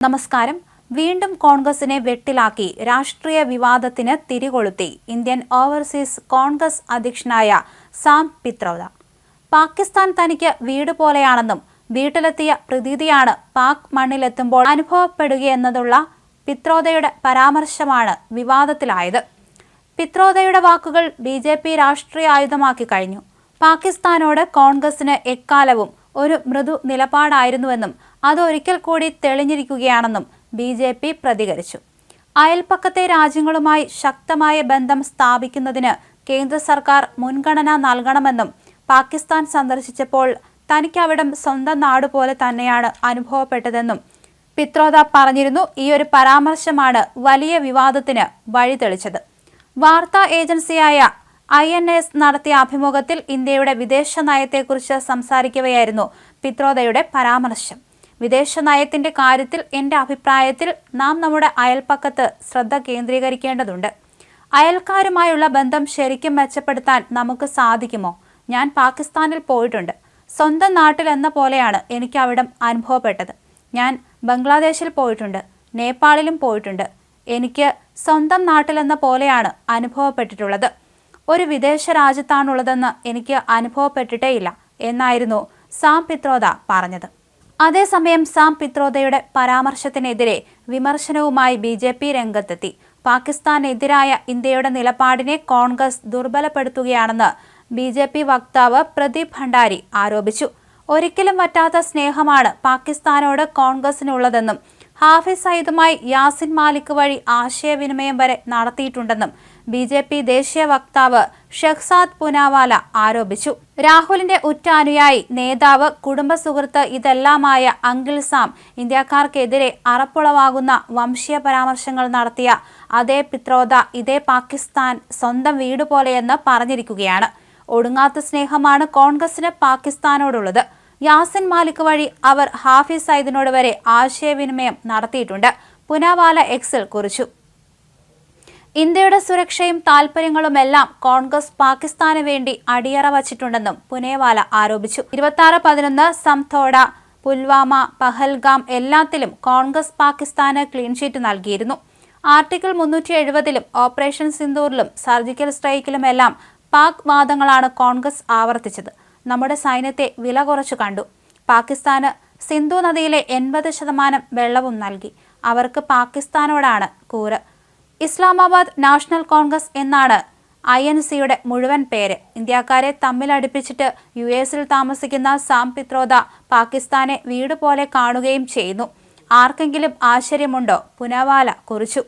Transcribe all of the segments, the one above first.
നമസ്കാരം. വീണ്ടും കോൺഗ്രസിനെ വെട്ടിലാക്കി രാഷ്ട്രീയ വിവാദത്തിന് തിരികൊളുത്തി ഇന്ത്യൻ ഓവർസീസ് കോൺഗ്രസ് അധ്യക്ഷനായ സാം പിത്രൗദ പാകിസ്ഥാൻ തനിക്ക് വീട് പോലെയാണെന്നും വീട്ടിലെത്തിയ പ്രതീതിയാണ് പാക് മണ്ണിലെത്തുമ്പോൾ അനുഭവപ്പെടുകയെന്നതുള്ള പിത്രോദയുടെ പരാമർശമാണ് വിവാദത്തിലായത്. പിത്രോദയുടെ വാക്കുകൾ ബി ജെ പി രാഷ്ട്രീയ ആയുധമാക്കി കഴിഞ്ഞു. പാകിസ്ഥാനോട് കോൺഗ്രസിന് എക്കാലവും ഒരു മൃദു നിലപാടായിരുന്നുവെന്നും അതൊരിക്കൽ കൂടി തെളിഞ്ഞിരിക്കുകയാണെന്നും ബി ജെ പി പ്രതികരിച്ചു. അയൽപ്പക്കത്തെ രാജ്യങ്ങളുമായി ശക്തമായ ബന്ധം സ്ഥാപിക്കുന്നതിന് കേന്ദ്ര സർക്കാർ മുൻഗണന നൽകണമെന്നും പാകിസ്ഥാൻ സന്ദർശിച്ചപ്പോൾ തനിക്കവിടം സ്വന്തം നാട് പോലെ തന്നെയാണ് അനുഭവപ്പെട്ടതെന്നും പിത്രോദ പറഞ്ഞിരുന്നു. ഈ ഒരു പരാമർശമാണ് വലിയ വിവാദത്തിന് വഴിതെളിച്ചത് വാർത്താ ഏജൻസിയായ ഐ എൻ എസ് നടത്തിയ അഭിമുഖത്തിൽ ഇന്ത്യയുടെ വിദേശ നയത്തെക്കുറിച്ച് സംസാരിക്കവെയായിരുന്നു പിത്രോദയുടെ പരാമർശം. വിദേശ നയത്തിന്റെ കാര്യത്തിൽ എന്റെ അഭിപ്രായത്തിൽ നാം നമ്മുടെ അയൽപ്പക്കത്ത് ശ്രദ്ധ കേന്ദ്രീകരിക്കേണ്ടതുണ്ട്. അയൽക്കാരുമായുള്ള ബന്ധം ശരിക്കും മെച്ചപ്പെടുത്താൻ നമുക്ക് സാധിക്കുമോ? ഞാൻ പാകിസ്ഥാനിൽ പോയിട്ടുണ്ട്. സ്വന്തം നാട്ടിൽ എന്ന പോലെയാണ് എനിക്ക് അവിടം അനുഭവപ്പെട്ടത്. ഞാൻ ബംഗ്ലാദേശിൽ പോയിട്ടുണ്ട്. നേപ്പാളിലും പോയിട്ടുണ്ട്. എനിക്ക് സ്വന്തം നാട്ടിലെന്ന പോലെയാണ് അനുഭവപ്പെട്ടിട്ടുള്ളത്. ഒരു വിദേശ രാജ്യത്താണുള്ളതെന്ന് എനിക്ക് അനുഭവപ്പെട്ടിട്ടേയില്ല എന്നായിരുന്നു സാം പിത്രോദ പറഞ്ഞത്. അതേസമയം സാം പിത്രോദയുടെ പരാമർശത്തിനെതിരെ വിമർശനവുമായി ബി ജെ പി രംഗത്തെത്തി. പാകിസ്ഥാനെതിരായ ഇന്ത്യയുടെ നിലപാടിനെ കോൺഗ്രസ് ദുർബലപ്പെടുത്തുകയാണെന്ന് ബി ജെ പി വക്താവ് പ്രദീപ് ഭണ്ഡാരി ആരോപിച്ചു. ഒരിക്കലും പറ്റാത്ത സ്നേഹമാണ് പാകിസ്ഥാനോട് കോൺഗ്രസിനുള്ളതെന്നും ഹാഫിസ് സയ്യിദുമായി യാസിൻ മാലിക് വഴി ആശയവിനിമയം വരെ നടത്തിയിട്ടുണ്ടെന്നും ബി ജെ പി ദേശീയ വക്താവ് ഷെഹ്സാദ് പുനാവാല ആരോപിച്ചു. രാഹുലിന്റെ ഉറ്റാനുയായി നേതാവ് കുടുംബ സുഹൃത്ത് ഇതെല്ലാമായ അങ്കിൾ സാം ഇന്ത്യക്കാർക്കെതിരെ അറപ്പുളവാകുന്ന വംശീയ പരാമർശങ്ങൾ നടത്തിയ അതേ പിത്രോദ ഇതേ പാകിസ്ഥാൻ സ്വന്തം വീട് പോലെയെന്ന് പറഞ്ഞിരിക്കുകയാണ്. ഒടുങ്ങാത്ത സ്നേഹമാണ് കോൺഗ്രസിന് പാകിസ്ഥാനോടുള്ളത്. യാസിൻ മാലിക് വഴി അവർ ഹാഫിസ് സയ്യിദിനോട് വരെ ആശയവിനിമയം നടത്തിയിട്ടുണ്ട്. പുനാവാല എക്സിൽ കുറിച്ചു. ഇന്ത്യയുടെ സുരക്ഷയും താൽപര്യങ്ങളുമെല്ലാം കോൺഗ്രസ് പാകിസ്ഥാന് വേണ്ടി അടിയറ വച്ചിട്ടുണ്ടെന്നും പുനേവാല ആരോപിച്ചു. ഇരുപത്തി ആറ് പതിനൊന്ന് സംതോഡ പുൽവാമ പഹൽഗാം എല്ലാത്തിലും കോൺഗ്രസ് പാകിസ്ഥാന് ക്ലീൻ ഷീറ്റ് നൽകിയിരുന്നു. ആർട്ടിക്കിൾ മുന്നൂറ്റി എഴുപതിലും ഓപ്പറേഷൻ സിന്ദൂറിലും സർജിക്കൽ സ്ട്രൈക്കിലുമെല്ലാം പാക് വാദങ്ങളാണ് കോൺഗ്രസ് ആവർത്തിച്ചത്. നമ്മുടെ സൈന്യത്തെ വില കുറച്ചു കണ്ടു. പാകിസ്ഥാന് സിന്ധു നദിയിലെ എൺപത് ശതമാനം വെള്ളവും നൽകി. അവർക്ക് പാകിസ്ഥാനോടാണ് കൂറ്. ഇസ്ലാമാബാദ് നാഷണൽ കോൺഗ്രസ് എന്നാണ് ഐ എൻ സിയുടെ മുഴുവൻ പേര്. ഇന്ത്യക്കാരെ തമ്മിലടുപ്പിച്ചിട്ട് യു എസിൽ താമസിക്കുന്ന സാം പിത്രോദ പാകിസ്ഥാനെ വീട് പോലെ കാണുകയും ചെയ്യുന്നു. ആർക്കെങ്കിലും ആശ്ചര്യമുണ്ടോ? പുനവാല കുറിച്ചു.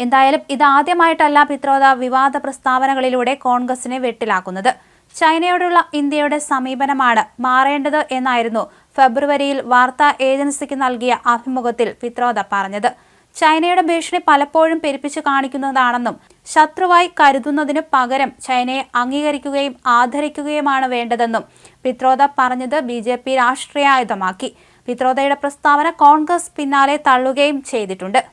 എന്തായാലും ഇതാദ്യമായിട്ടല്ല പിത്രോദ വിവാദ പ്രസ്താവനകളിലൂടെ കോൺഗ്രസിനെ വെട്ടിലാക്കുന്നത്. ചൈനയോടുള്ള ഇന്ത്യയുടെ സമീപനമാണ് മാറേണ്ടത് എന്നായിരുന്നു ഫെബ്രുവരിയിൽ വാർത്താ ഏജൻസിക്ക് നൽകിയ അഭിമുഖത്തിൽ പിത്രോദ പറഞ്ഞത്. ചൈനയുടെ ഭീഷണി പലപ്പോഴും പെരുപ്പിച്ചു കാണിക്കുന്നതാണെന്നും ശത്രുവായി കരുതുന്നതിന് പകരം ചൈനയെ അംഗീകരിക്കുകയും ആദരിക്കുകയുമാണ് വേണ്ടതെന്നും പിത്രോദ പറഞ്ഞത് ബി ജെ പി രാഷ്ട്രീയായുധമാക്കി പിത്രോദയുടെ പ്രസ്താവന കോൺഗ്രസ് പിന്നാലെ തള്ളുകയും ചെയ്തിട്ടുണ്ട്.